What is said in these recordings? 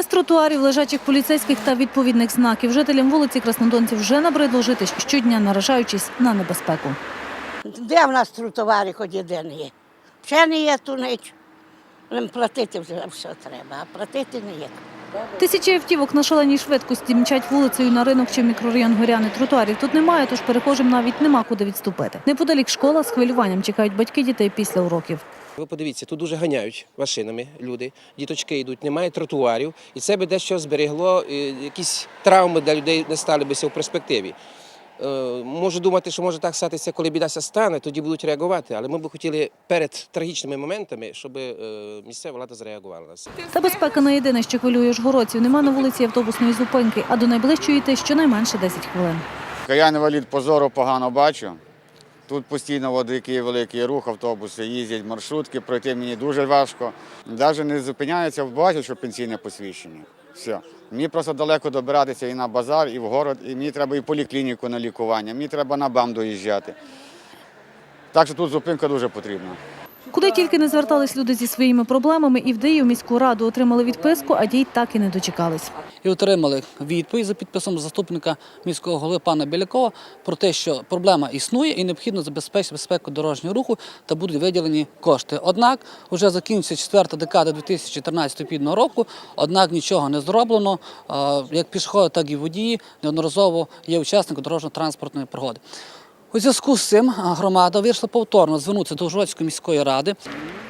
Без тротуарів, лежачих поліцейських та відповідних знаків жителям вулиці Краснодонців вже набридло жити щодня, наражаючись на небезпеку. Де в нас тротуари хоч один є? Ще не є ту ніч. Платити вже все треба, а платити не є. Тисячі автівок на шаленій швидкості мчать вулицею на ринок чи мікрорайон Горяни. Тротуарів тут немає, тож перехожим навіть нема куди відступити. Неподалік школа з хвилюванням чекають батьки дітей після уроків. Ви подивіться, тут дуже ганяють машинами люди, діточки йдуть, немає тротуарів, і це би дещо зберегло е, якісь травми для людей не сталися в перспективі. Е, Можу думати, що може так статися, коли біда ся стане, тоді будуть реагувати. Але ми б хотіли перед трагічними моментами, щоб е, місцева влада зреагувала на це. Та безпека не єдине, що хвилює жгородців. Нема на вулиці автобусної зупинки, а до найближчої йти щонайменше 10 хвилин. Я інвалід позору погано бачу. Тут постійно великий великий рух, автобуси їздять, маршрутки, пройти мені дуже важко. Навіть не зупиняються, бачать, що пенсійне посвідчення. Все. Мені просто далеко добиратися і на базар, і в город, і мені треба і поліклініку на лікування, мені треба на БАМ доїжджати. Так що тут зупинка дуже потрібна. Куди тільки не звертались люди зі своїми проблемами, і в міську раду отримали відписку, а дій так і не дочекались. і отримали відповідь за підписом заступника міського голови пана Білякова про те, що проблема існує і необхідно забезпечити безпеку дорожнього руху та будуть виділені кошти. Однак вже закінчиться четверта декада 2014 підного року, однак нічого не зроблено. Як пішоходи, так і водії неодноразово є учасниками дорожньо-транспортної пригоди. У зв'язку з цим громада вирішила повторно звернутися до Ужгородської міської ради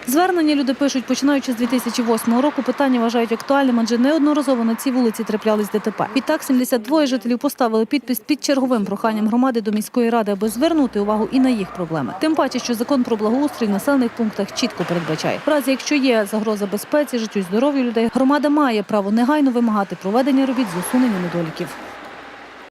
Звернення люди пишуть, починаючи з 2008 року, питання вважають актуальним, адже неодноразово на цій вулиці траплялись ДТП. Відтак 72 жителів поставили підпис під черговим проханням громади до міської ради, аби звернути увагу і на їх проблеми. Тим паче, що закон про благоустрій в населених пунктах чітко передбачає. В разі, якщо є загроза безпеці, життю і здоров'ю людей, громада має право негайно вимагати проведення робіт з усунення недоліків.